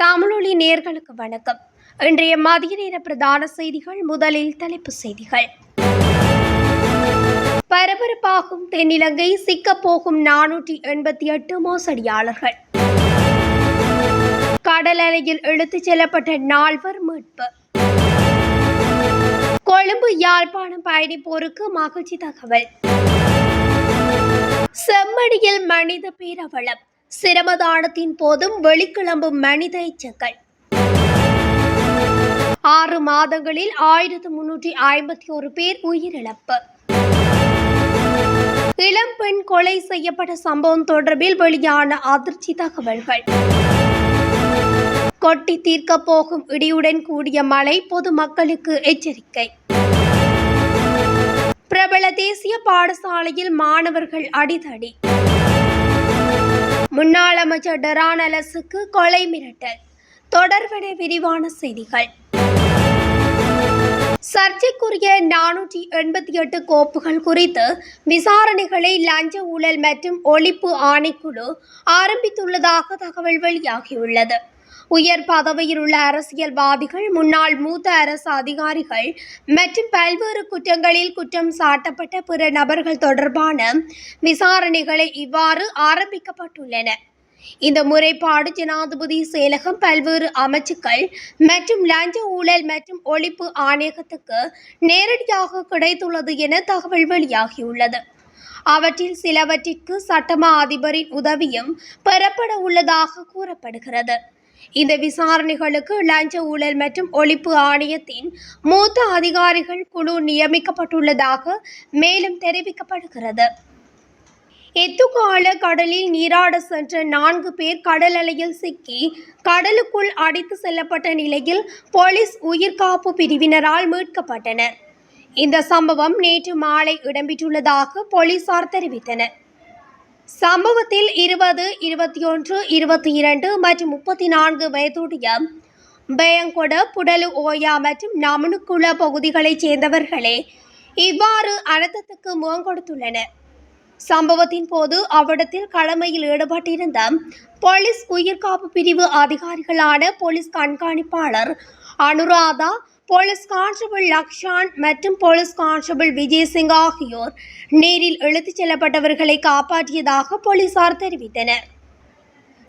நேர்களுக்கு வணக்கம். இன்றைய மதிய நேர பிரதான செய்திகள் முதலில் தலைப்புச் செய்திகள். பரபரப்பாகும் தென்னிலங்கை சிக்கப் போகும் நானூற்றி எண்பத்தி எட்டு மோசடியாளர்கள். கடல் அலையில் இழுத்துச் செல்லப்பட்ட நால்வர் மீட்பு. கொழும்பு யாழ்ப்பாணம் பயணிப்போருக்கு மகிழ்ச்சி தகவல். செம்மடியில் மனித பேரவளம். சிரமதானத்தின் போதும் வெளிக்கிளம்பும் மனித எச்சங்கள் ஆறு மாதங்களில் ஆயிரத்து முன்னூற்றி ஐம்பத்தி ஒரு பேர் உயிரிழப்பு. இளம் பெண் கொலை செய்யப்பட்ட சம்பவம் தொடர்பில் வெளியான அதிர்ச்சி தகவல்கள். கொட்டி தீர்க்கப் போகும் இடியுடன் கூடிய மழை பொதுமக்களுக்கு எச்சரிக்கை. பிரபல தேசிய பாடசாலையில் மாணவர்கள் அடிதடி. முன்னாள் அமைச்சர் டெரான் அலசுக்கு கொலை மிரட்டல். தொடர்பென விரிவான செய்திகள். சர்ச்சைக்குரிய நானூற்றி எண்பத்தி எட்டு கோப்புகள் குறித்து விசாரணைகளை லஞ்ச ஊழல் மற்றும் ஒழிப்பு ஆணைக்குழு ஆரம்பித்துள்ளதாக தகவல் வெளியாகியுள்ளது. உயர் பதவியில் உள்ள அரசியல்வாதிகள் முன்னாள் மூத்த அரசு அதிகாரிகள் மற்றும் பல்வேறு குற்றங்களில் குற்றம் சாட்டப்பட்ட பிற நபர்கள் தொடர்பான விசாரணைகளை இவ்வாறு ஆரம்பிக்கப்பட்டுள்ளன. இந்த முறைப்பாடு ஜனாதிபதி செயலகம் பல்வேறு அமைச்சுக்கள் மற்றும் லஞ்ச ஊழல் மற்றும் ஒழிப்பு ஆணையகத்துக்கு நேரடியாக கிடைத்துள்ளது என தகவல் வெளியாகியுள்ளது. அவற்றில் சிலவற்றிற்கு சட்டமா அதிபரின் உதவியும் பெறப்பட உள்ளதாக கூறப்படுகிறது. இந்த விசாரணைகளுக்கு லஞ்ச ஊழல் மற்றும் ஒழிப்பு ஆணையத்தின் மூத்த அதிகாரிகள் குழு நியமிக்கப்பட்டுள்ளதாக மேலும் தெரிவிக்கப்படுகிறது. எத்துக்கால கடலில் நீராட சென்ற நான்கு பேர் கடல் அலையில் சிக்கி கடலுக்குள் அடித்து செல்லப்பட்ட நிலையில் போலீஸ் உயிர்காப்பு பிரிவினரால் மீட்கப்பட்டனர். இந்த சம்பவம் நேற்று மாலை இடம்பெற்றுள்ளதாக போலீசார் தெரிவித்தனர். சம்பவத்தில் இருபது இருபத்தி ஒன்று இருபத்தி இரண்டு மற்றும் முப்பத்தி நான்கு வயதுடைய பயங்கொட புடலு ஓயா மற்றும் நமனுக்குள பகுதிகளைச் சேர்ந்தவர்களே இவ்வாறு அனர்த்தத்துக்கு முகம் கொடுத்துள்ளனர். சம்பவத்தின் போது அவ்விடத்தில் கடமையில் ஈடுபட்டிருந்த போலீஸ் உயிர்காப்பு பிரிவு அதிகாரிகளான போலீஸ் கண்காணிப்பாளர் அனுராதா போலீஸ் கான்ஸ்டபிள் லக்ஷான் மற்றும் போலீஸ் கான்ஸ்டபிள் விஜய் சிங் ஆகியோர் நேரில் இழுத்துச் செல்லப்பட்டவர்களை காப்பாற்றியதாக போலீசார் தெரிவித்தனர்.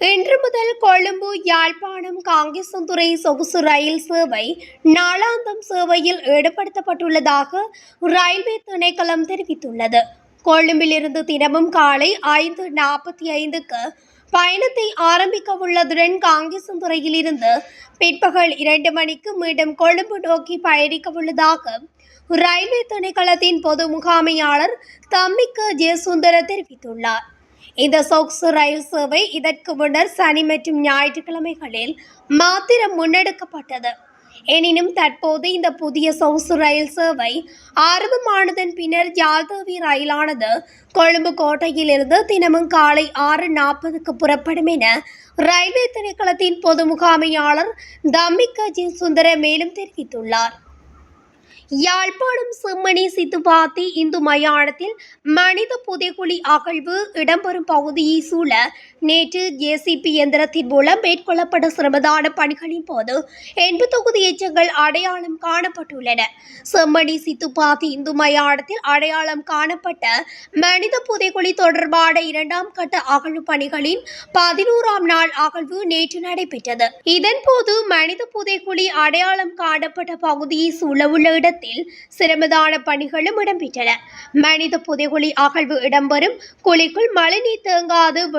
இன்று முதல் கொழும்பு யாழ்ப்பாணம் காங்கேசந்துறை சொகுசு ரயில் சேவை நாளாந்தம் சேவையில் ஈடுபடுத்தப்பட்டுள்ளதாக ரயில்வே திணைக்களம் தெரிவித்துள்ளது. கொழும்பிலிருந்து தினமும் காலை ஐந்து நாற்பத்தி ஐந்துக்கு பயணத்தை ஆரம்பிக்க உள்ளதுடன் காங்கேசந்துறையில் இருந்து பிற்பகல் இரண்டு மணிக்கு மீண்டும் கொழும்பு நோக்கி பயணிக்க உள்ளதாக ரயில்வே திணைக்களத்தின் பொது முகாமையாளர் தம்மிக்க ஜெயசுந்தர தெரிவித்துள்ளார். இந்த சோக்ஸ் ரயில் சேவை இதற்கு முன்னர் சனி மற்றும் ஞாயிற்றுக்கிழமைகளில் மாத்திரம் முன்னெடுக்கப்பட்டது. எனினும் தற்போது இந்த புதிய சொகுசு ரயில் சேவை ஆரம்பமானதன் பின்னர் யாழ்தேவி ரயிலானது கொழும்பு கோட்டையிலிருந்து தினமும் காலை ஆறு நாற்பதுக்கு புறப்படும் என ரயில்வே திணைக்களத்தின் பொது முகாமையாளர் தம்மிக்க ஜி சுந்தர மேலும் தெரிவித்துள்ளார். யாழ்ப்பாணம் செம்மணி சித்துபாத்தி இந்து மயானத்தில் மனித புதைக்குழி அகழ்வு இடம்பெறும் பகுதியை சூழ நேற்று ஜேசிபி இயந்திரத்தின் மூலம் மேற்கொள்ளப்பட சிரமதான பணிகளின் போது எண்பது தொகுதி எச்சங்கள் அடையாளம் காணப்பட்டுள்ளன. செம்மணி சித்துப்பாத்தி இந்து மயானத்தில் அடையாளம் காணப்பட்ட மனித புதைக்குழி தொடர்பான இரண்டாம் கட்ட அகழ்வு பணிகளின் பதினோராம் நாள் அகழ்வு நேற்று நடைபெற்றது. இதன்போது மனித புதைக்குழி அடையாளம் காணப்பட்ட பகுதியை சூழ உள்ள இடத்தில் சிரமதான பணிகளும் இடம்பெற்றன. மனித புதைகுழி அகழ்வு இடம்பெறும் குழிக்குள் மழைநீர் தேங்காது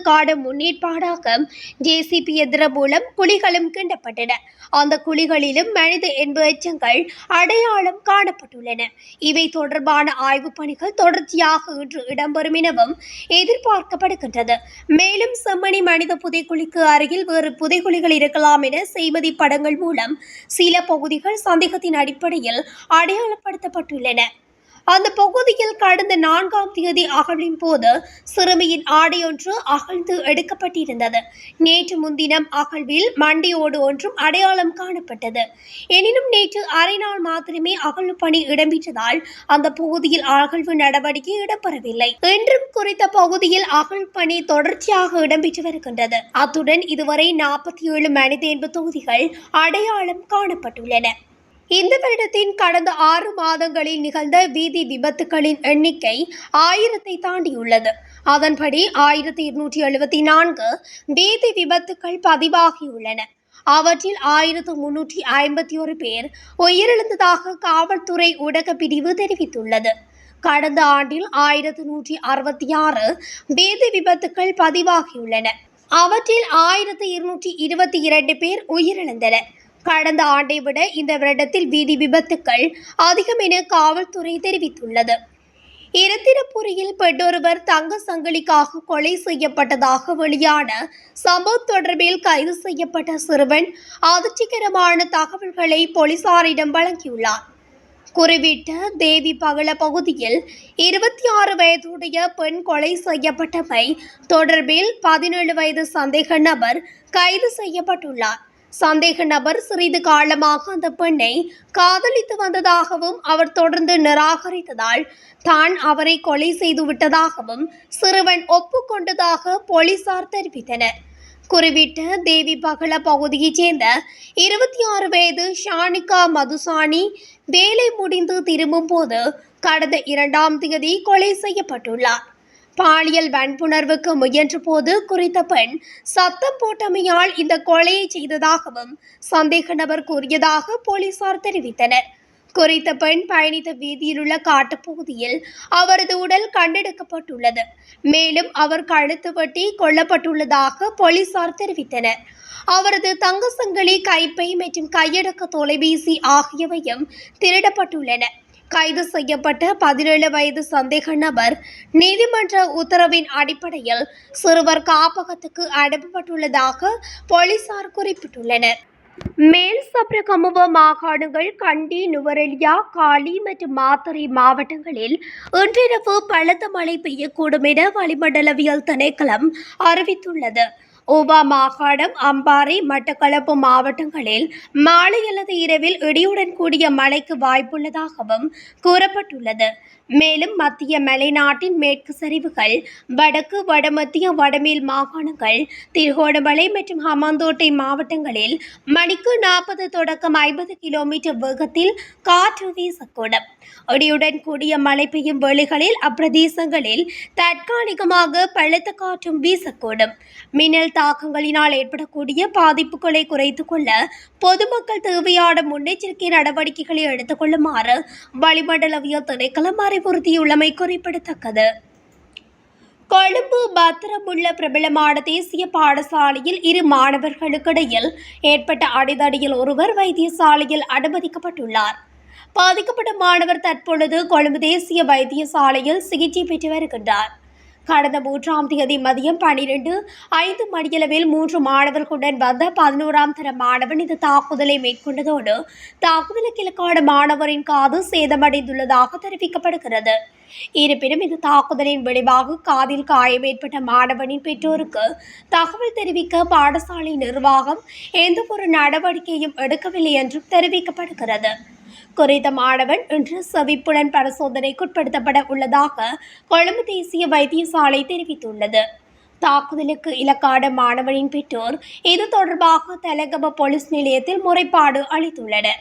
காடு முன்னேற்பாடாக ஜேசிபி எதிர மூலம் குழிகளும் கிண்டப்பட்டன. அந்த குழிகளிலும் மனித என்ப எச்சங்கள் அடையாளம் காணப்பட்டுள்ளன. இவை தொடர்பான ஆய்வுப் பணிகள் தொடர்ச்சியாக இன்று இடம்பெறும் எனவும் எதிர்பார்க்கப்படுகின்றது. மேலும் செம்மணி மனித புதைக்குழிக்கு அருகில் வேறு புதைக்குழிகள் இருக்கலாம் என செய்மதி படங்கள் மூலம் சில பகுதிகள் சந்தேகத்தின் அடிப்படையில் அடையாளப்படுத்தப்பட்டுள்ளன. அந்த பகுதியில் கடந்த நான்காம் தேதி அகழின் போது சிறுமியின் ஆடையொன்று அகழ்ந்து எடுக்கப்பட்டிருந்தது. நேற்று முன்தினம் அகழ்வில் மண்டியோடு ஒன்றும் அடையாளம் காணப்பட்டது. எனினும் நேற்று அரை நாள் மாத்திரமே அகழ்வு பணி இடம்பெற்றதால் அந்த பகுதியில் அகழ்வு நடவடிக்கை இடம்பெறவில்லை. இன்றும் குறித்த பகுதியில் அகழ்வு பணி தொடர்ச்சியாக இடம்பெற்று வருகின்றது. அத்துடன் இதுவரை நாற்பத்தி ஏழு மனிதேன்பு தொகுதிகள் அடையாளம் காணப்பட்டுள்ளன. இந்த வருடத்தின் கடந்த ஆறு மாதங்களில் நிகழ்ந்த வீதி விபத்துகளின் எண்ணிக்கை ஆயிரத்தை தாண்டியுள்ளது. அதன்படி ஆயிரத்தி இருநூற்றி எழுபத்தி நான்கு வீதி விபத்துகள் பதிவாகியுள்ளன. அவற்றில் ஆயிரத்து முன்னூற்றி ஐம்பத்தி ஒரு பேர் உயிரிழந்ததாக காவல்துறை ஊடக பிரிவு தெரிவித்துள்ளது. கடந்த ஆண்டில் ஆயிரத்து நூற்றி அறுபத்தி ஆறு வீதி விபத்துகள் பதிவாகியுள்ளன. அவற்றில் ஆயிரத்து இருநூற்றி இருபத்தி இரண்டு பேர் உயிரிழந்தனர். கடந்த ஆண்டை விட இந்த வருடத்தில் வீதி விபத்துக்கள் அதிகம் என காவல்துறை தெரிவித்துள்ளது. இரத்தினபுரியில் பெண்ணொருவர் தங்க சங்கிலிக்காக கொலை செய்யப்பட்டதாக வெளியான சம்பவம் தொடர்பில் கைது செய்யப்பட்ட சிறுவன் அதிர்ச்சிகரமான தகவல்களை போலீசாரிடம் வழங்கியுள்ளார். குறிவிட்ட தேவி பகல பகுதியில் இருபத்தி ஆறு வயதுடைய பெண் கொலை செய்யப்பட்டமை தொடர்பில் பதினேழு வயது சந்தேக நபர் கைது செய்யப்பட்டுள்ளார். சந்தேக நபர் சிறிது காலமாக அந்த பெண்ணை காதலித்து வந்ததாகவும் அவர் தொடர்ந்து நிராகரித்ததால் தான் அவரை கொலை செய்து விட்டதாகவும் சிறுவன் ஒப்புக்கொண்டதாக போலீசார் தெரிவித்தனர். குறிவிட்ட தேவி பகல பகுதியைச் சேர்ந்த இருபத்தி ஆறு வயது ஷானிகா மதுசானி வேலை முடிந்து திரும்பும் போது கடந்த இரண்டாம் தேதி கொலை செய்யப்பட்டுள்ளார். பாலியல் வன்புணர்வுக்கு முயன்ற போது குறித்த பெண் சத்தம் போட்டமையால் இந்த கொலையை செய்ததாகவும் சந்தேக நபர் கூறியதாக போலீசார் தெரிவித்தனர். குறித்த பெண் பயணித்த வீதியிலுள்ள காட்டுப்பகுதியில் அவரது உடல் கண்டெடுக்கப்பட்டுள்ளது. மேலும் அவர் கழுத்து வெட்டி கொல்லப்பட்டுள்ளதாக போலீசார் தெரிவித்தனர். அவரது தங்க சங்கிலி கைப்பை மற்றும் கையடக்க தொலைபேசி ஆகியவையும் திருடப்பட்டுள்ளன. கைது செய்யப்பட்ட பதினேழு வயது சந்தேக நபர் நீதிமன்ற உத்தரவின் அடிப்படையில் சிறுவர் காப்பகத்துக்கு அனுப்பப்பட்டுள்ளதாக போலீசார் குறிப்பிட்டுள்ளனர். மேல் சப்ரகமுவ மாகாணங்கள் கண்டி நுவரெலியா காலி மற்றும் மாத்தறை மாவட்டங்களில் இன்றிரவு பலத்த மழை பெய்யக்கூடும் என வளிமண்டலவியல் திணைக்களம் அறிவித்துள்ளது. உபா மாகாணம் அம்பாறை மட்டக்களப்பு மாவட்டங்களில் மாலை அல்லது இரவில் இடியுடன் கூடிய மழைக்கு வாய்ப்புள்ளதாகவும் கூறப்பட்டுள்ளது. மேலும் மத்திய மலைநாட்டின் மேற்கு சரிவுகள் வடக்கு வடமத்திய வடமேல் மாகாணங்கள் திருகோணமலை மற்றும் ஹமாந்தோட்டை மாவட்டங்களில் மணிக்கு நாற்பது தொடக்கம் ஐம்பது கிலோமீட்டர் வேகத்தில் காற்று வீசக்கூடும். இடியுடன் கூடிய மழை பெய்யும் வேளைகளில் அப்பிரதேசங்களில் தற்காலிகமாக பழுத்த காற்றும் வீசக்கூடும். மின்னல் தாக்கங்களினால் ஏற்படக்கூடிய பாதிப்புகளை குறைத்து கொள்ள பொதுமக்கள் தேவையான முன்னெச்சரிக்கை நடவடிக்கைகளை எடுத்துக் கொள்ளுமாறு வளிமண்டலவியல் திணைக்களம் அறிவுறுத்தியுள்ளமை குறிப்பிடத்தக்கது. கொழும்பு பத்திரமுள்ள பிரபலமான தேசிய பாடசாலையில் இரு மாணவர்களுக்கிடையில் ஏற்பட்ட அடிதடியில் ஒருவர் வைத்தியசாலையில் அனுமதிக்கப்பட்டுள்ளார். பாதிக்கப்பட்ட மாணவர் தற்பொழுது கொழும்பு தேசிய வைத்தியசாலையில் சிகிச்சை பெற்று வருகின்றார். கடந்த மூன்றாம் தேதி மதியம் பனிரெண்டு ஐந்து மணியளவில் மூன்று மாணவர்களுடன் வந்த பதினோராம் தர மாணவன் இந்த தாக்குதலை மேற்கொண்டதோடு தாக்குதலுக்கு இலக்கான மாணவரின் காது சேதமடைந்துள்ளதாக தெரிவிக்கப்படுகிறது. இருப்பினும் இந்த தாக்குதலின் விளைவாக காதில் காயம் ஏற்பட்ட மாணவனின் பெற்றோருக்கு தகவல் தெரிவிக்க பாடசாலை நிர்வாகம் எந்தவொரு நடவடிக்கையும் எடுக்கவில்லை என்றும் தெரிவிக்கப்படுகிறது. குறித்த மாணவன் இன்று செவிப்புடன் பரிசோதனைக்குட்படுத்தப்பட உள்ளதாக கொழும்பு தேசிய வைத்தியசாலை தெரிவித்துள்ளது. தாக்குதலுக்கு இலக்கான மாணவனின் பெற்றோர் இது தொடர்பாக தலகம போலீஸ் நிலையத்தில் முறைப்பாடு அளித்துள்ளனர்.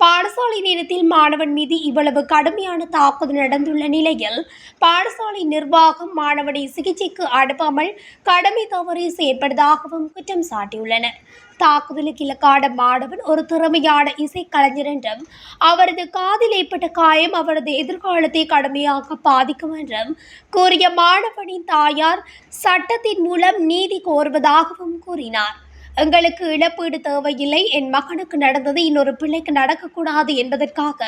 பாடசாலை நேரத்தில் மாணவன் மீது இவ்வளவு கடுமையான தாக்குதல் நடந்துள்ள நிலையில் பாடசாலை நிர்வாகம் மாணவனை சிகிச்சைக்கு அனுப்பாமல் கடமை தவறி செயற்படுவதாகவும் குற்றம் சாட்டியுள்ளனர் தாக்குதலுக்கு இலக்கான மாணவன் ஒரு திறமையான இசைக்கலைஞர் என்றும் அவரது காதில் ஏற்பட்ட காயம் அவரது எதிர்காலத்தை கடுமையாக பாதிக்கும் என்றும் கூறிய மாணவனின் தாயார் சட்டத்தின் மூலம் நீதி கோருவதாகவும் கூறினார். எங்களுக்கு இழப்பீடு தேவையில்லை. என் மகனுக்கு நடந்தது இன்னொரு பிள்ளைக்கு நடக்கக்கூடாது என்பதற்காக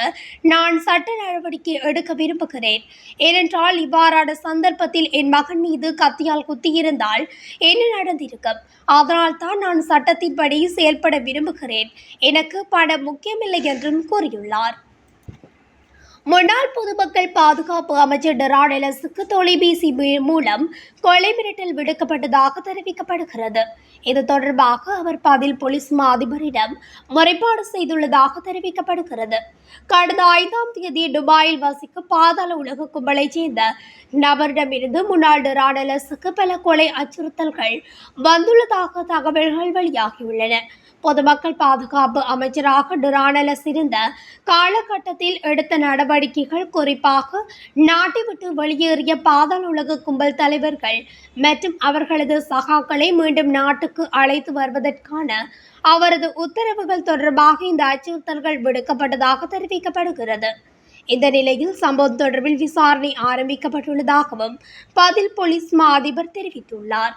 நான் சட்ட நடவடிக்கை எடுக்க விரும்புகிறேன். ஏனென்றால் இவ்வாறான சந்தர்ப்பத்தில் என் மகன் மீது கத்தியால் குத்தியிருந்தால் என்ன நடந்திருக்கும்? அதனால் தான் நான் சட்டத்தின்படி செயல்பட விரும்புகிறேன். எனக்கு பணம் முக்கியமில்லை என்றும் கூறியுள்ளார். முன்னாள் பொதுமக்கள் பாதுகாப்பு அமைச்சர் டெராடெலஸுக்கு தொலைபேசி மூலம் கொலை மிரட்டல் விடுக்கப்பட்டதாக தெரிவிக்கப்படுகிறது. இது தொடர்பாக அவர் பதில் போலீஸ் மா அதிபரிடம் முறைப்பாடு செய்துள்ளதாக தெரிவிக்கப்படுகிறது. கடந்த ஐந்தாம் தேதி துபாயில் வசிக்கும் பாதாள உலக கும்பலைச் சேர்ந்த நபரிடமிருந்து முன்னாள் டெராடெலஸுக்கு பல கொலை அச்சுறுத்தல்கள் வந்துள்ளதாக தகவல்கள் வெளியாகியுள்ளன. பொதுமக்கள் பாதுகாப்பு அமைச்சராக டிரானலஸ் இருந்த காலகட்டத்தில் எடுத்த நடவடிக்கைகள் குறிப்பாக நாட்டை விட்டு வெளியேறிய பாதாள உலக கும்பல் தலைவர்கள் மற்றும் அவர்களது சகாக்களை மீண்டும் நாட்டுக்கு அழைத்து வருவதற்கான அவரது உத்தரவுகள் தொடர்பாக இந்த அச்சுறுத்தல்கள் விடுக்கப்பட்டதாக தெரிவிக்கப்படுகிறது. இந்த நிலையில் சம்பவம் தொடர்பில் விசாரணை ஆரம்பிக்கப்பட்டுள்ளதாகவும் பதில் போலீஸ் மா அதிபர் தெரிவித்துள்ளார்.